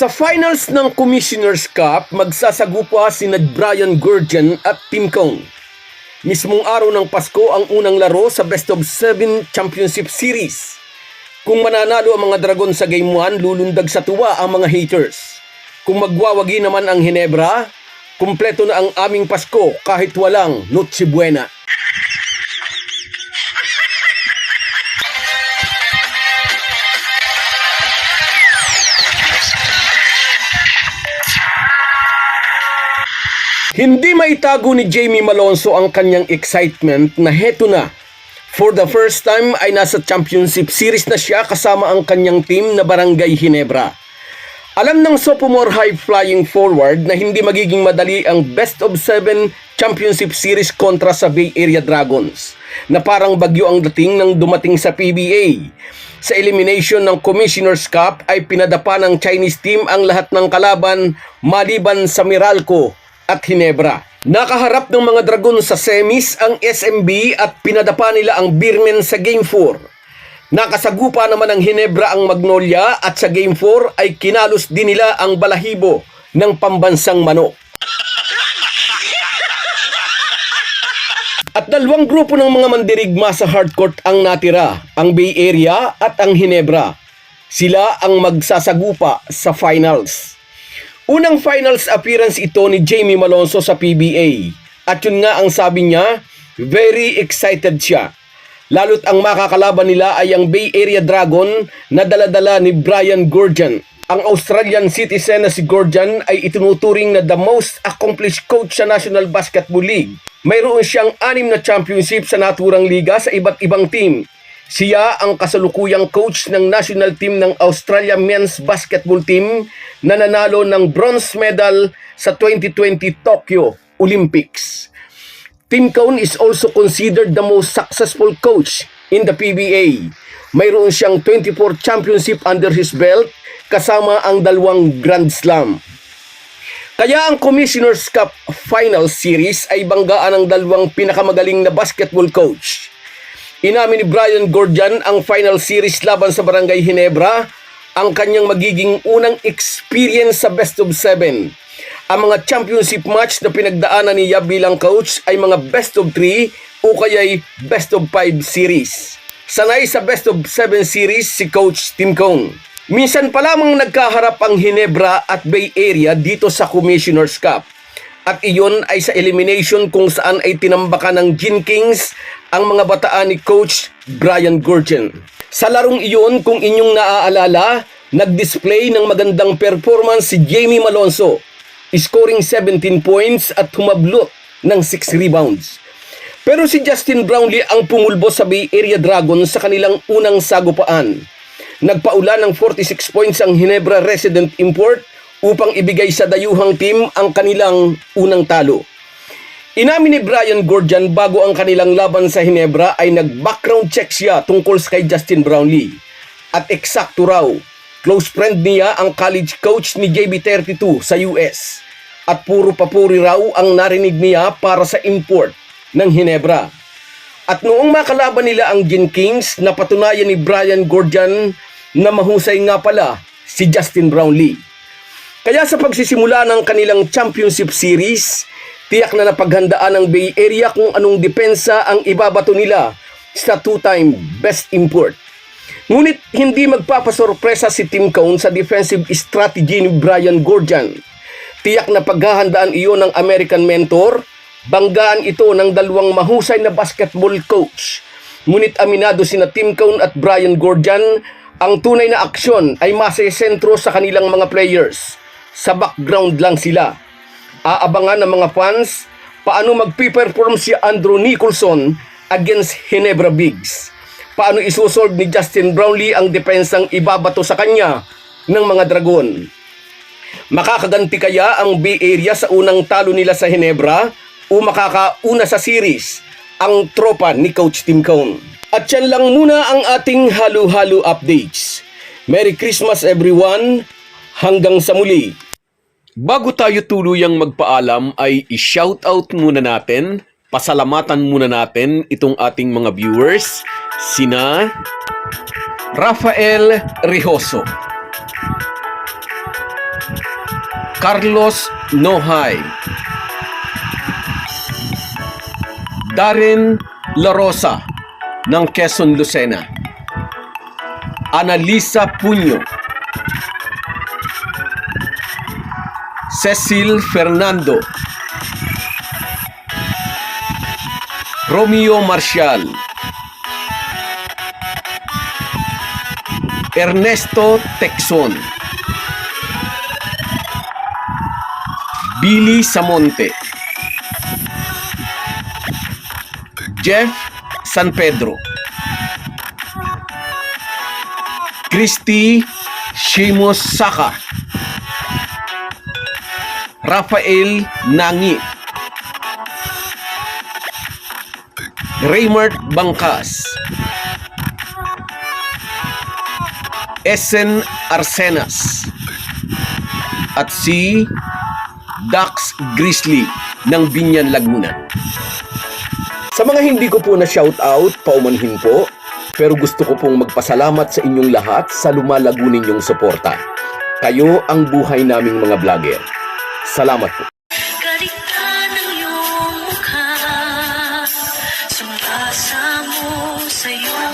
Sa finals ng Commissioner's Cup, magsasagupa si Brian Gurjan at Tim Cone. Mismong araw ng Pasko ang unang laro sa Best of 7 Championship Series. Kung mananalo ang mga Dragon sa Game 1, lulundag sa tuwa ang mga haters. Kung magwawagi naman ang Hinebra, kumpleto na ang aming Pasko kahit walang Noche Buena. Hindi maitago ni Jamie Malonzo ang kanyang excitement na heto na. For the first time ay nasa championship series na siya kasama ang kanyang team na Barangay Hinebra. Alam ng sophomore high flying forward na hindi magiging madali ang best of 7 championship series kontra sa Bay Area Dragons na parang bagyo ang dating nang dumating sa PBA. Sa elimination ng Commissioner's Cup ay pinadapa ng Chinese team ang lahat ng kalaban maliban sa Meralco at Hinebra. Nakaharap ng mga Dragon sa semis ang SMB at pinadapa nila ang Beermen sa Game 4. Nakasagupa naman ang Hinebra ang Magnolia at sa Game 4 ay kinalos din nila ang balahibo ng pambansang manok. At dalawang grupo ng mga mandirigma sa hardcourt ang natira, ang Bay Area at ang Hinebra. Sila ang magsasagupa sa finals. Unang finals appearance ito ni Jamie Malonzo sa PBA. At yun nga ang sabi niya, very excited siya. Lalo't ang makakalaban nila ay ang Bay Area Dragon na daladala ni Brian Gurjan. Ang Australian citizen na si Gurjan ay itinuturing na the most accomplished coach sa National Basketball League. Mayroon siyang anim na championship sa naturang liga sa iba't ibang team. Siya ang kasalukuyang coach ng national team ng Australia men's basketball team na nanalo ng bronze medal sa 2020 Tokyo Olympics. Tim Cone is also considered the most successful coach in the PBA. Mayroon siyang 24 championship under his belt kasama ang dalawang Grand Slam. Kaya ang Commissioner's Cup Final Series ay banggaan ng dalawang pinakamagaling na basketball coach. Inamin ni Brian Gordon ang final series laban sa Barangay Hinebra ang kanyang magiging unang experience sa best of seven. Ang mga championship match na pinagdaanan niya bilang coach ay mga best of 3 o kaya'y best of 5 series. Sanay sa best of 7 series si Coach Tim Cone. Minsan pa lamang nagkaharap ang Hinebra at Bay Area dito sa Commissioner's Cup. At iyon ay sa elimination kung saan ay tinambakan ng Gin Kings ang mga bataan ni Coach Brian Gurgen. Sa larong iyon, kung inyong naaalala, nag-display ng magandang performance si Jamie Malonzo, scoring 17 points at humablot ng 6 rebounds. Pero si Justin Brownlee ang pumulbo sa Bay Area Dragons sa kanilang unang sagupaan. Nagpaula ng 46 points ang Hinebra resident import upang ibigay sa dayuhang team ang kanilang unang talo. Inamin ni Brian Gordon bago ang kanilang laban sa Hinebra ay nag-background check siya tungkol kay Justin Brownlee. At eksakto raw, close friend niya ang college coach ni JB32 sa US. At puro papuri raw ang narinig niya para sa import ng Hinebra. At noong makalaban nila ang Gin Kings, napatunayan ni Brian Gordon na mahusay nga pala si Justin Brownlee. Kaya sa pagsisimula ng kanilang championship series, tiyak na napaghandaan ng Bay Area kung anong depensa ang ibabato nila sa two-time best import. Ngunit hindi magpapasorpresa si Tim Cone sa defensive strategy ni Brian Gordon. Tiyak na paghahandaan iyon ng American mentor, banggaan ito ng dalawang mahusay na basketball coach. Ngunit aminado sina Tim Cone at Brian Gordon, ang tunay na aksyon ay masesentro sa kanilang mga players. Sa background lang sila. Aabangan ng mga fans paano magpiperform si Andrew Nicholson against Hinebra Bigs. Paano isusolve ni Justin Brownlee ang depensang ibabato sa kanya ng mga Dragon. Makakaganti kaya ang Bay Area sa unang talo nila sa Hinebra o makakauna sa series ang tropa ni Coach Tim Cone. At yan lang muna ang ating halo-halo updates. Merry Christmas everyone! Hanggang sa muli! Bago tayo tuluyang magpaalam ay i-shoutout muna natin, pasalamatan muna natin itong ating mga viewers, sina Rafael Rijoso, Carlos Nohay. Darren La Rosa ng Quezon Lucena. Analisa Puño Cecil Fernando. Romeo Marcial Ernesto Texon Billy Samonte Jeff San Pedro. Christy Shimos Saka Rafael Nangi Raymart Bangkas Essen Arsenas at si Dax Grizzly ng Binyan Laguna. Sa mga hindi ko po na shoutout, paumanhin po, pero gusto ko pong magpasalamat sa inyong lahat sa lumalago ninyong suporta. Kayo ang buhay naming mga vlogger. Salamat po. Mukha, sumasa mo sa'yo.